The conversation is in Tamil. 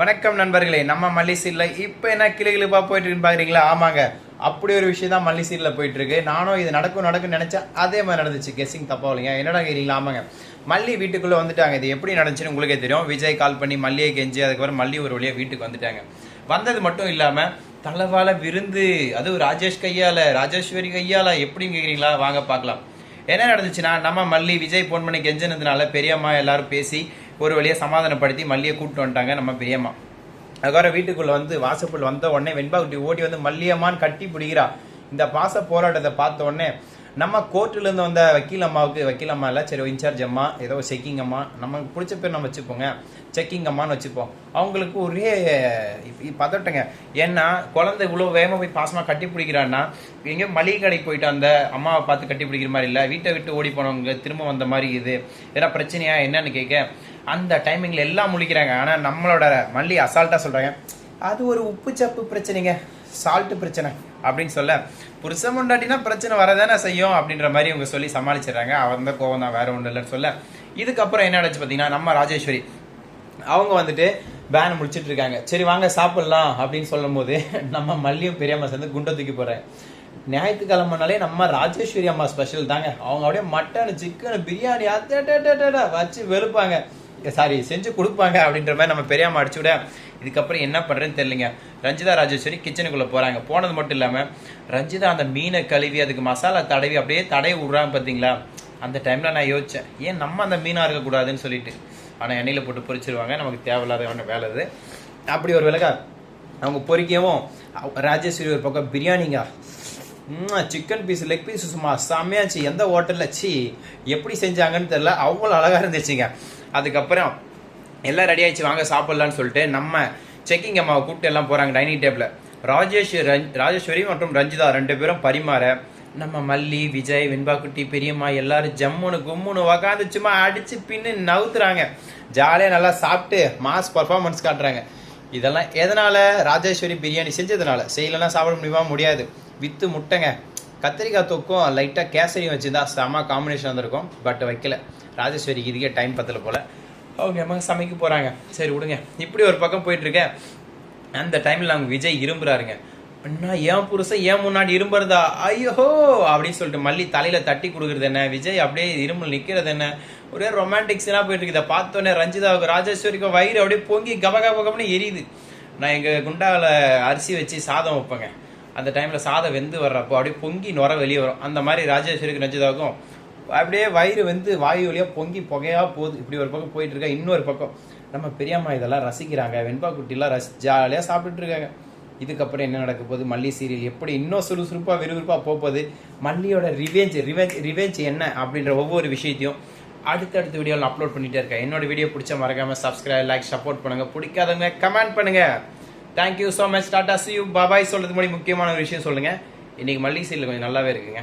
வணக்கம் நண்பர்களே நம்ம மல்லி சீரில் இப்போ என்ன கிளி கிளிப்பாக போயிட்டு இருக்குன்னு பார்க்குறீங்களா ஆமாங்க. அப்படி ஒரு விஷயம் தான் மல்லி சீரில் போயிட்டுருக்கு. நானும் இது நடக்கும் நடக்கும் நினச்சேன். அதே மாதிரி நடந்துச்சு. கெஸ்ஸிங் தப்பாக இல்லைங்க. என்னடா கேட்குறீங்களா ஆமாங்க. மல்லி வீட்டுக்குள்ளே வந்துட்டாங்க. இது எப்படி நடந்துச்சுன்னு உங்களுக்கே தெரியும். விஜய் கால் பண்ணி மல்லியை கெஞ்சி அதுக்கப்புறம் மல்லி ஒரு வழியாக வீட்டுக்கு வந்துட்டாங்க. வந்தது மட்டும் இல்லாமல் தலவால விருந்து. அதுவும் ராஜேஷ் கையால் ராஜேஸ்வரி கையால். எப்படின்னு கேட்குறீங்களா வாங்க பார்க்கலாம். என்ன நடந்துச்சுன்னா நம்ம மல்லி விஜய் ஃபோன் பண்ணி கெஞ்சினதுனால பெரியம்மா எல்லாரும் பேசி ஒரு வழியாக சமாதானப்படுத்தி மல்லியை கூப்பிட்டு வந்துட்டாங்க நம்ம பெரியம்மா அதுக்கப்புறம் வீட்டுக்குள்ளே வந்து வாசப்புள் வந்த உடனே வெண்பா குட்டி ஓடி வந்து மல்லியம்மான்னு கட்டி பிடிக்கிறா. இந்த பாச போராட்டத்தை பார்த்த உடனே நம்ம கோர்ட்டிலேருந்து வந்த வக்கீல் அம்மாவுக்கு வக்கீல் அம்மா இல்லை சரி இன்சார்ஜ் அம்மா ஏதோ செக்கிங் அம்மா நமக்கு பிடிச்ச பேர் நம்ம வச்சுப்போங்க. செக்கிங் அம்மான்னு வச்சுப்போம். அவங்களுக்கு ஒரே பதட்டங்க. ஏன்னா குழந்தை இவ்வளோ வேகமாக போய் பாசமாக கட்டி பிடிக்கிறான்னா எங்கேயோ மளிகை கடைக்கு போயிட்டு அந்த அம்மாவை பார்த்து கட்டி பிடிக்கிற மாதிரி இல்லை வீட்டை விட்டு ஓடி போனவங்க திரும்ப வந்த மாதிரி இது. ஏன்னா பிரச்சனையா என்னன்னு கேட்க அந்த டைமிங்கில் எல்லாம் முழிக்கிறாங்க. ஆனால் நம்மளோட மல்லி அசால்ட்டாக சொல்கிறாங்க அது ஒரு உப்பு சப்பு பிரச்சனைங்க. சால்ட்டு பிரச்சனை. அப்படின்னு சொல்ல புருஷன் முண்டாட்டினா பிரச்சனை வரதானே செய்யும் அப்படின்ற மாதிரி இவங்க சொல்லி சமாளிச்சிடுறாங்க. அவன் தான் கோவம் தான் வேற ஒன்றும் இல்லைன்னு சொல்ல. இதுக்கப்புறம் என்ன நடந்துச்சு பார்த்தீங்கன்னா நம்ம ராஜேஸ்வரி அவங்க வந்துட்டு பேன் முடிச்சிட்டு இருக்காங்க. சரி வாங்க சாப்பிடலாம் அப்படின்னு சொல்லும் போது நம்ம மல்லியும் பெரியம்மா சேர்ந்து குண்டை தூக்கி போடுறேன் ஞாயிற்றுக்கிழமைனாலே நம்ம ராஜேஸ்வரி அம்மா ஸ்பெஷல் தாங்க. அவங்க அப்படியே மட்டன் சிக்கன் பிரியாணி அத்தா வச்சு வெளுப்பாங்க சாரி செஞ்சு கொடுப்பாங்க அப்படின்ற மாதிரி நம்ம பெரியம்மா அடிச்சு விட இதுக்கப்புறம் என்ன பண்றேன்னு தெரியலங்க. ரஞ்சிதா ராஜேஸ்வரி கிச்சனுக்குள்ளே போகிறாங்க போனது மட்டும் இல்லாமல் ரஞ்சிதா அந்த மீனை கழுவி அதுக்கு மசாலா தடவி அப்படியே தடவி விட்றாங்க பார்த்தீங்களா அந்த டைமில் நான் யோசித்தேன் ஏன் நம்ம அந்த மீனாக இருக்கக்கூடாதுன்னு சொல்லிட்டு. ஆனால் எண்ணெயில் போட்டு பொறிச்சிருவாங்க நமக்கு தேவையில்லாத ஒன்று வேலை இது அப்படி ஒரு விலகா அவங்க பொறிக்கவும் ராஜேஸ்வரி ஒரு பக்கம் பிரியாணிங்க. சிக்கன் பீஸ் லெக் பீஸ் சும்மா செம்மையாச்சு எந்த ஹோட்டலில்? சி எப்படி செஞ்சாங்கன்னு தெரில அவ்வளோ அழகாக இருந்துச்சுங்க. அதுக்கப்புறம் எல்லாம் ரெடி ஆயிடுச்சு வாங்க சாப்பிட்லான்னு சொல்லிட்டு நம்ம செக்கிங் அம்மாவை கூப்பிட்டு எல்லாம் போகிறாங்க டைனிங் டேபிளில். ராஜேஷ் ராஜேஸ்வரி மற்றும் ரஞ்சிதா ரெண்டு பேரும் பரிமாற நம்ம மல்லி விஜய் வெண்பாக்குட்டி பெரியம்மா எல்லாரும் ஜம்முன்னு கும்முன்னு உக்காந்து சும்மா அடிச்சு பின்னு நவுத்துறாங்க. ஜாலியாக நல்லா சாப்பிட்டு மாஸ் பர்ஃபார்மன்ஸ் காட்டுறாங்க. இதெல்லாம் எதனால? ராஜேஸ்வரி பிரியாணி செஞ்சதுனால. செய்யலன்னா சாப்பிட முடியுமா? முடியாது. வித்து முட்டைங்க. கத்திரிக்காய் தொக்கும் லைட்டாக கேசரியும் வச்சுருந்தா செம காம்பினேஷன் வந்திருக்கும் பட் வைக்கல. ராஜேஸ்வரிக்கு இதுக்கே டைம் பத்தல போல. அவங்க அம்மா சமைக்க போகிறாங்க சரி விடுங்க. இப்படி ஒரு பக்கம் போயிட்டுருக்கேன். அந்த டைமில் அவங்க விஜய் இரும்புறாருங்க. அண்ணா ஏன் புருஷன் ஏன் முன்னாடி இரும்புறதா? ஐயோ அப்படின்னு சொல்லிட்டு மல்லி தலையில் தட்டி கொடுக்குறது என்ன? விஜய் அப்படியே இரும்புல நிற்கிறது என்ன? ஒரே ரொமான்டிக் சீனா போயிட்டு இருக்குது இதை பார்த்தோன்னே ரஞ்சிதாவுக்கு ராஜேஸ்வரிக்கு வயிறு அப்படியே பொங்கி கப கப கபன்னு எரியுது. நான் எங்கள் குண்டாவில் அரிசி வச்சு சாதம் வைப்பேங்க. அந்த டைமில் சாதம் வெந்து வர்றப்போ அப்படியே பொங்கி நுர வெளியே வரும். அந்த மாதிரி ராஜேஸ்வரிக்கு ரஞ்சிதாவுக்கும் அப்படியே வயிறு வந்து வாயு வழியாக பொங்கி புகையாக போகுது. இப்படி ஒரு பக்கம் போயிட்டு இருக்கா இன்னொரு பக்கம். நம்ம பெரியம்மா இதெல்லாம் ரசிக்கிறாங்க. வெண்பா குட்டிலாம் ரசி ஜாலியாக சாப்பிட்டுட்டு இருக்காங்க. இதுக்கப்புறம் என்ன நடக்க போகுது? மல்லி சீரியல் எப்படி இன்னும் சுறுசுறுப்பாக விறுவிறுப்பாக போகுது மல்லியோட ரிவெஞ்ச் ரிவெஞ்ச் ரிவெஞ்ச் என்ன அப்படின்ற ஒவ்வொரு விஷயத்தையும் அடுத்தடுத்த வீடியோவில் அப்லோட் பண்ணிகிட்டே இருக்கேன். என்னோட வீடியோ பிடிச்ச மறக்காமல் சப்ஸ்கிரைப் லைக் சப்போர்ட் பண்ணுங்க. பிடிக்காதவங்க கமெண்ட் பண்ணுங்கள் thank you so much tata see you bye bye சொல்கிறது மாதிரி முக்கியமான ஒரு விஷயம் சொல்லுங்கள் இன்றைக்கி மல்லி சீரியல் கொஞ்சம் நல்லாவே இருக்குங்க.